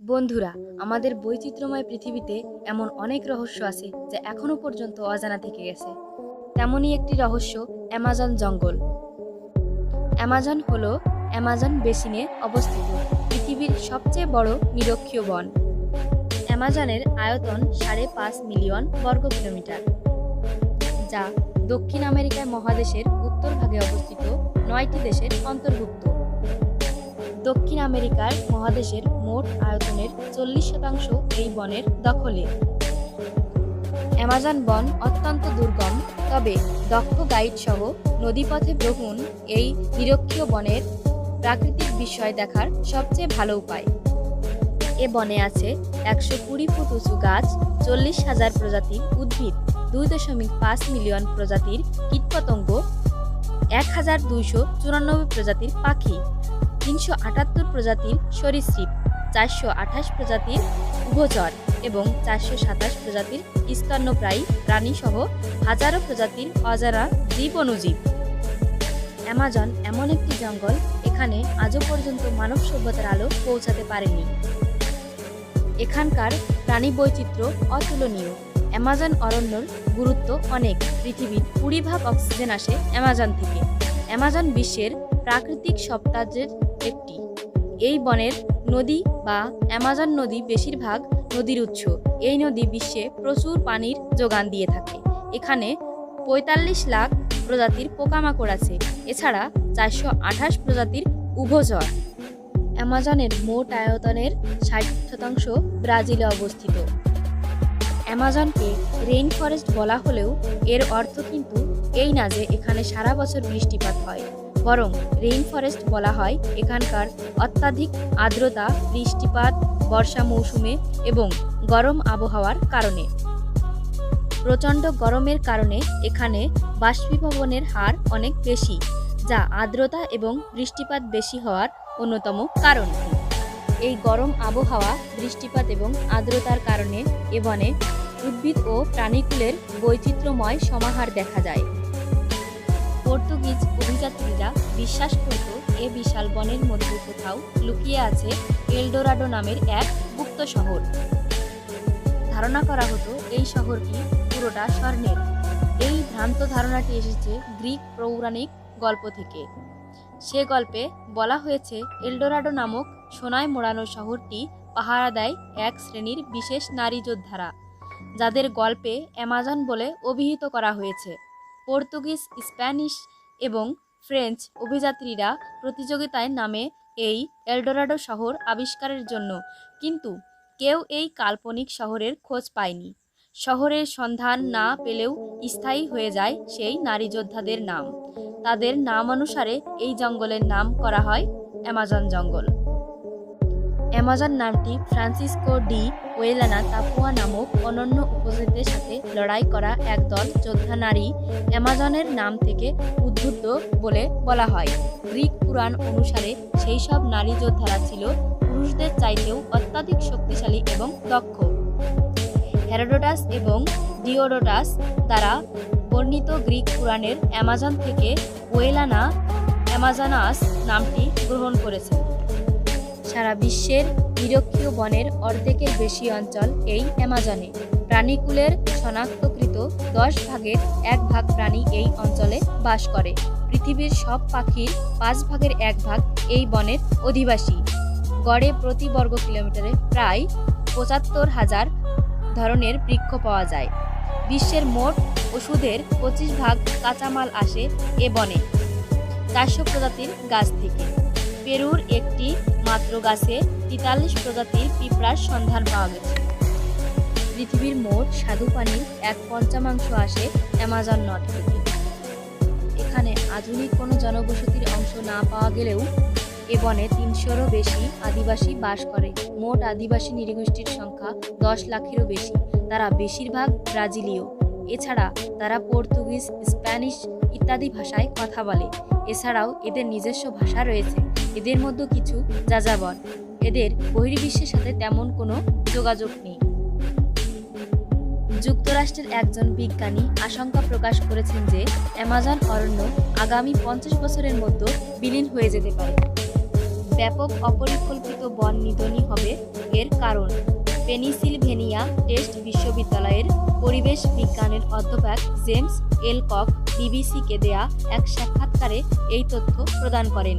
বন্ধুরা, আমাদের বৈচিত্র্যময় পৃথিবীতে এমন অনেক রহস্য আছে যা এখনও পর্যন্ত অজানা থেকে গেছে। তেমনই একটি রহস্য, অ্যামাজন জঙ্গল। অ্যামাজন হল অ্যামাজন বেসিনে অবস্থিত, পৃথিবীর সবচেয়ে বড় নিরক্ষীয় বন। অ্যামাজনের আয়তন সাড়ে পাঁচ মিলিয়ন বর্গ কিলোমিটার, যা দক্ষিণ আমেরিকা মহাদেশের উত্তর ভাগে অবস্থিত নয়টি দেশের অন্তর্ভুক্ত। দক্ষিণ আমেরিকার মহাদেশের মোট আয়তনের চল্লিশ শতাংশ এই বনের দখলে। অ্যামাজন বন অত্যন্ত দুর্গম, তবে দক্ষ গাইড সহ নদীপথে ভ্রমণ এই নিরক্ষীয় বনের প্রাকৃতিক বিষয় দেখার সবচেয়ে ভালো উপায়। এ বনে আছে একশো কুড়ি ফুট উঁচু গাছ, চল্লিশ হাজার প্রজাতির উদ্ভিদ, দুই দশমিক পাঁচ মিলিয়ন প্রজাতির কীটপতঙ্গ, এক হাজার দুইশো চুরানব্বই প্রজাতির পাখি। তিনশো আটাত্তর প্রজাতির সরীসৃপ, চারশো আঠাশ প্রজাতির উভচর এবং চারশো সাতাশ প্রজাতির স্তন্যপ্রায়ী প্রাণীসহ হাজারো প্রজাতির অজানা জীব অনুজীব অ্যামাজন এমন একটি জঙ্গল এখানে আজও পর্যন্ত মানব সভ্যতার আলো পৌঁছাতে পারেনি। এখানকার প্রাণী বৈচিত্র্য অতুলনীয়। অ্যামাজন অরণ্যর গুরুত্ব অনেক। পৃথিবীর কুড়ি ভাগ অক্সিজেন আসে অ্যামাজন থেকে। অ্যামাজন বিশ্বের প্রাকৃতিক সপ্তাহের একটি। এই বনের নদী বা অ্যামাজন নদী বেশিরভাগ নদীর উৎস। এই নদী বিশ্বে প্রচুর পানির যোগান দিয়ে থাকে। এখানে পঁয়তাল্লিশ লাখ প্রজাতির পোকামাকড় আছে। এছাড়া চারশো আঠাশ প্রজাতির উভচর। অ্যামাজনের মোট আয়তনের ষাট শতাংশ ব্রাজিলে অবস্থিত। অ্যামাজনকে রেইন ফরেস্ট বলা হলেও এর অর্থ কিন্তু এই না যে এখানে সারা বছর বৃষ্টিপাত হয়। বরং রেইন ফরেস্ট বলা হয় এখানকার অত্যাধিক আর্দ্রতা, বৃষ্টিপাত, বর্ষা মৌসুমে এবং গরম আবহাওয়ার কারণে। প্রচণ্ড গরমের কারণে এখানে বাষ্পীভবনের হার অনেক বেশি, যা আর্দ্রতা এবং বৃষ্টিপাত বেশি হওয়ার অন্যতম কারণ। এই গরম আবহাওয়া, বৃষ্টিপাত এবং আর্দ্রতার কারণে এ বনে উদ্ভিদ ও প্রাণীকুলের বৈচিত্র্যময় সমাহার দেখা যায়। পর্তুগিজ অভিযাত্রীরা বিশ্বাস করত এ বিশাল বনের মধ্যে কোথাও লুকিয়ে আছে এলডোরাডো নামের এক গুপ্ত শহর। ধারণা করা হতো এই শহরটি পুরোটা স্বর্ণের। এই ভ্রান্ত ধারণাটি এসেছে গ্রিক পৌরাণিক গল্প থেকে। সে গল্পে বলা হয়েছে এলডোরাডো নামক সোনায় মোড়ানো শহরটি পাহারা দেয় এক শ্রেণির বিশেষ নারী যোদ্ধারা, যাদের গল্পে অ্যামাজন বলে অভিহিত করা হয়েছে। পর্তুগিজ, স্প্যানিশ এবং ফ্রেঞ্চ অভিযাত্রীরা প্রতিযোগিতায় নামে এই এলডোরাডো শহর আবিষ্কারের জন্য। কিন্তু কেউ এই কাল্পনিক শহরের খোঁজ পায়নি। শহরের সন্ধান না পেলেও স্থায়ী হয়ে যায় সেই নারী যোদ্ধাদের নাম। তাদের নাম অনুসারে এই জঙ্গলের নাম করা হয় অ্যামাজন জঙ্গল। অ্যামাজন নামটি ফ্রান্সিসকো ডি ওয়েলানা তাপুয়া নামক অনন্য উপজাতিদের সাথে লড়াই করা একদল যোদ্ধা নারী অ্যামাজনের নাম থেকে উদ্বুদ্ধ বলে বলা হয়। গ্রিক পুরাণ অনুসারে সেই সব নারী যোদ্ধারা ছিল পুরুষদের চাইতেও অত্যাধিক শক্তিশালী এবং দক্ষ। হেরোডোটাস এবং ডিওডোটাস দ্বারা বর্ণিত গ্রিক পুরাণের অ্যামাজন থেকে ওয়েলানা অ্যামাজনাস নামটি গ্রহণ করেছে। সারা বিশ্বের নিরক্ষীয় বনের অর্ধেকের বেশি অঞ্চল এই অ্যামাজনে। প্রাণীকুলের শনাক্তকৃত দশ ভাগের এক ভাগ প্রাণী এই অঞ্চলে বাস করে। পৃথিবীর সব পাখির পাঁচ ভাগের এক ভাগ এই বনের অধিবাসী। গড়ে প্রতি বর্গ কিলোমিটারে প্রায় পঁচাত্তর হাজার ধরনের বৃক্ষ পাওয়া যায়। বিশ্বের মোট ওষুধের পঁচিশ ভাগ কাঁচামাল আসে এ বনে, চারশো প্রজাতির গাছ থেকে। পেরুর একটি মাত্র গাছে তেতাল্লিশ প্রজাতির পিঁপড়ার সন্ধান পাওয়া গেছে। পৃথিবীর মোট স্বাদু পানির এক পঞ্চমাংশ আসে অ্যামাজন নদ থেকে এখানে আধুনিক কোনো জনবসতির অংশ না পাওয়া গেলেও এ বনে তিনশোরও বেশি আদিবাসী বাস করে। মোট আদিবাসী নৃগোষ্ঠীর সংখ্যা দশ লাখেরও বেশি। তারা বেশিরভাগ ব্রাজিলীয়। এছাড়া তারা পর্তুগিজ, স্প্যানিশ ইত্যাদি ভাষায় কথা বলে। এছাড়াও এদের নিজস্ব ভাষা রয়েছে। এদের মধ্যে কিছু যাযাবর। এদের বহির্বিশ্বের সাথে তেমন কোনো যোগাযোগ নেই। যুক্তরাষ্ট্রের একজন বিজ্ঞানী আশঙ্কা প্রকাশ করেছেন যে, অ্যামাজন অরণ্য আগামী পঞ্চাশ বছরের মধ্যে বিলীন হয়ে যেতে পারে। ব্যাপক অপরিকল্পিত বন নিধনই হবে এর কারণ। পেনিসিলভেনিয়া টেস্ট বিশ্ববিদ্যালয়ের পরিবেশ বিজ্ঞানের অধ্যাপক জেমস এল কক বিবিসিকে দেয়া এক সাক্ষাৎকারে এই তথ্য প্রদান করেন।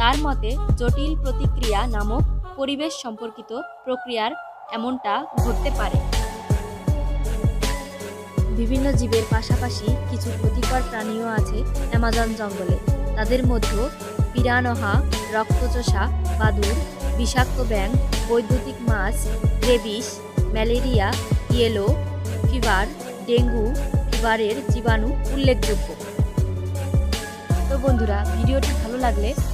তার মতে, জটিল প্রতিক্রিয়া নামক পরিবেশ সম্পর্কিত প্রক্রিয়ার এমনটা ঘটতে পারে। বিভিন্ন জীবের পাশাপাশি কিছু ক্ষতিকর প্রাণীও আছে অ্যামাজন জঙ্গলে। তাদের মধ্যে পিরানহা, রক্তচোষা বাদুড় বিষাক্ত ব্যাং বৈদ্যুতিক মাছ rabies malaria, yellow fever, dengue ফিভারের জীবাণু উল্লেখযোগ্য। তো বন্ধুরা, ভিডিওটি ভালো লাগলে